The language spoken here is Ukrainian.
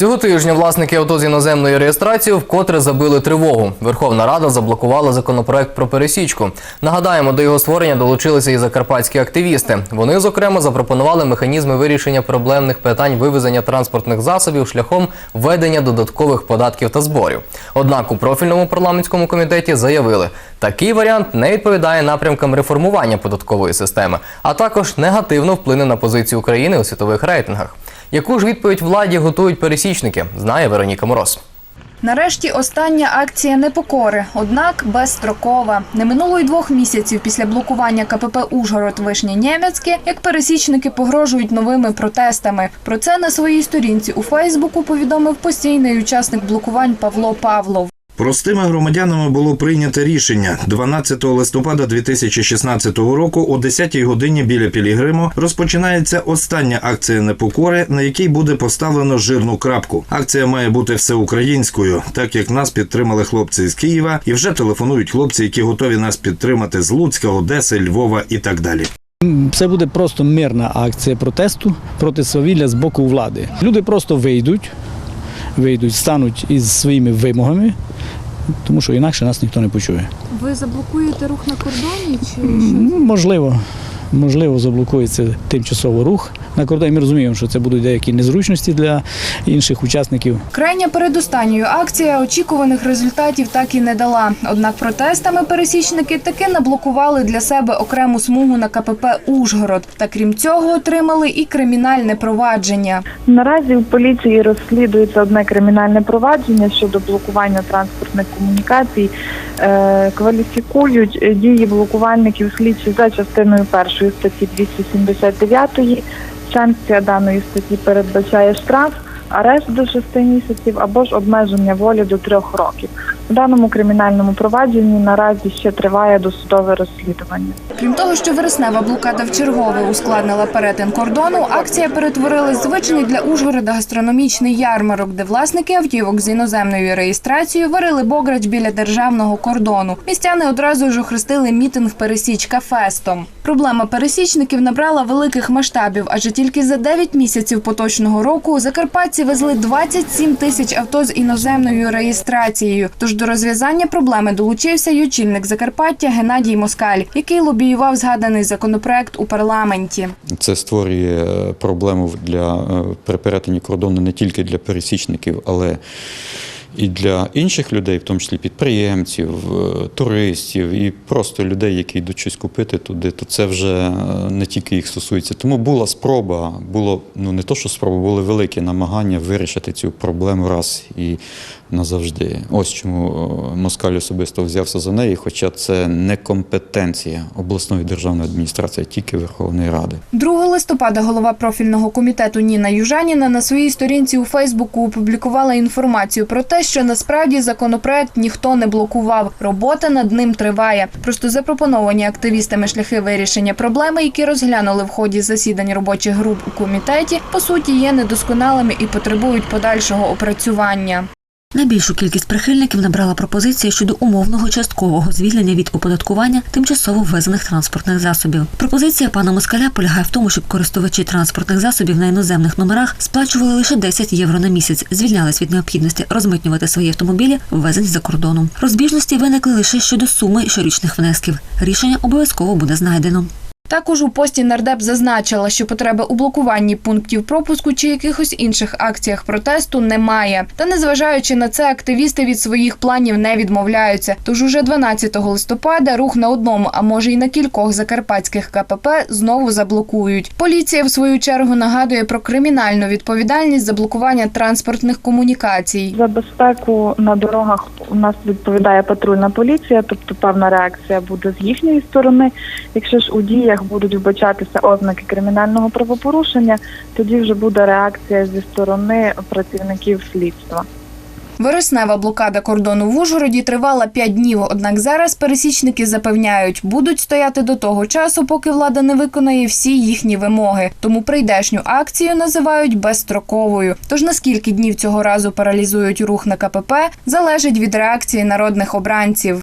Цього тижня власники авто з іноземною реєстрацією вкотре забили тривогу. Верховна Рада заблокувала законопроект про пересічку. Нагадаємо, до його створення долучилися і закарпатські активісти. Вони, зокрема, запропонували механізми вирішення проблемних питань вивезення транспортних засобів шляхом введення додаткових податків та зборів. Однак у профільному парламентському комітеті заявили, такий варіант не відповідає напрямкам реформування податкової системи, а також негативно вплине на позицію України у світових рейтингах. Яку ж відповідь владі готують пересічники, знає Вероніка Мороз. Нарешті остання акція непокори, однак безстрокова. Не минуло й двох місяців після блокування КПП Ужгород Вишня Нємецьке, як пересічники погрожують новими протестами. Про це на своїй сторінці у Фейсбуку повідомив постійний учасник блокувань Павло Павлов. Простими громадянами було прийнято рішення 12 листопада 2016 року о 10 годині біля Пілігриму розпочинається остання акція непокори, на якій буде поставлено жирну крапку. Акція має бути всеукраїнською, так як нас підтримали хлопці з Києва, і вже телефонують хлопці, які готові нас підтримати з Луцька, Одеси, Львова і так далі. Це буде просто мирна акція протесту проти свавілля з боку влади. Люди просто вийдуть, вийдуть, стануть із своїми вимогами, тому що інакше нас ніхто не почує. Ви заблокуєте рух на кордоні чи Ну, можливо, можливо, заблокується тимчасово рух на кордоні. Ми розуміємо, що це будуть деякі незручності для інших учасників. Крайня передостанньою акція очікуваних результатів так і не дала. Однак протестами пересічники таки наблокували для себе окрему смугу на КПП Ужгород. Та крім цього, отримали і кримінальне провадження. Наразі у поліції розслідується одне кримінальне провадження щодо блокування транспортних комунікацій. Е, Кваліфікують е, дії блокувальників слідчі за частиною першої статті 279. Санкція даної статті передбачає штраф, арешт до 6 місяців або ж обмеження волі до 3 років. У даному кримінальному провадженні наразі ще триває досудове розслідування. Крім того, що вереснева блокада вчергове ускладнила перетин кордону, акція перетворилась в звичний для Ужгорода гастрономічний ярмарок, де власники автівок з іноземною реєстрацією варили бограч біля державного кордону. Містяни одразу ж охрестили мітинг пересічка фестом. Проблема пересічників набрала великих масштабів, адже тільки за 9 місяців поточного року закарпатці везли 27 тисяч авто з іноземною реєстрацією. Тож до розв'язання проблеми долучився й очільник Закарпаття Геннадій Москаль, який лобіював згаданий законопроект у парламенті. Це створює е, проблему для е, при перетині кордону не тільки для пересічників, але і для інших людей, в тому числі підприємців, е, туристів і просто людей, які йдуть щось купити туди, то це вже е, не тільки їх стосується. Тому була спроба, було ну не то, що спроба, були великі намагання вирішити цю проблему раз і назавжди. Ось чому е, Москаль особисто взявся за неї, хоча це не компетенція обласної державної адміністрації, а тільки Верховної Ради. 2 листопада голова профільного комітету Ніна Южаніна на своїй сторінці у Фейсбуку опублікувала інформацію про те, що насправді законопроект ніхто не блокував. Робота над ним триває. Просто запропоновані активістами шляхи вирішення проблеми, які розглянули в ході засідань робочих груп у комітеті, по суті є недосконалими і потребують подальшого опрацювання. Найбільшу кількість прихильників набрала пропозиція щодо умовного часткового звільнення від оподаткування тимчасово ввезених транспортних засобів. Пропозиція пана Москаля полягає в тому, щоб користувачі транспортних засобів на іноземних номерах сплачували лише 10 євро на місяць, звільнялись від необхідності розмитнювати свої автомобілі, ввезені за кордоном. Розбіжності виникли лише щодо суми щорічних внесків. Рішення обов'язково буде знайдено. Також у пості нардеп зазначила, що потреби у блокуванні пунктів пропуску чи якихось інших акціях протесту немає. Та незважаючи на це, активісти від своїх планів не відмовляються. Тож уже 12 листопада рух на одному, а може й на кількох закарпатських КПП знову заблокують. Поліція, в свою чергу, нагадує про кримінальну відповідальність за блокування транспортних комунікацій. За безпеку на дорогах у нас відповідає патрульна поліція, тобто певна реакція буде з їхньої сторони. Якщо ж у діях будуть вбачатися ознаки кримінального правопорушення, тоді вже буде реакція зі сторони працівників слідства. Вереснева блокада кордону в Ужгороді тривала 5 днів. Однак зараз пересічники запевняють, будуть стояти до того часу, поки влада не виконає всі їхні вимоги. Тому прийдешню акцію називають безстроковою. Тож наскільки днів цього разу паралізують рух на КПП, залежить від реакції народних обранців.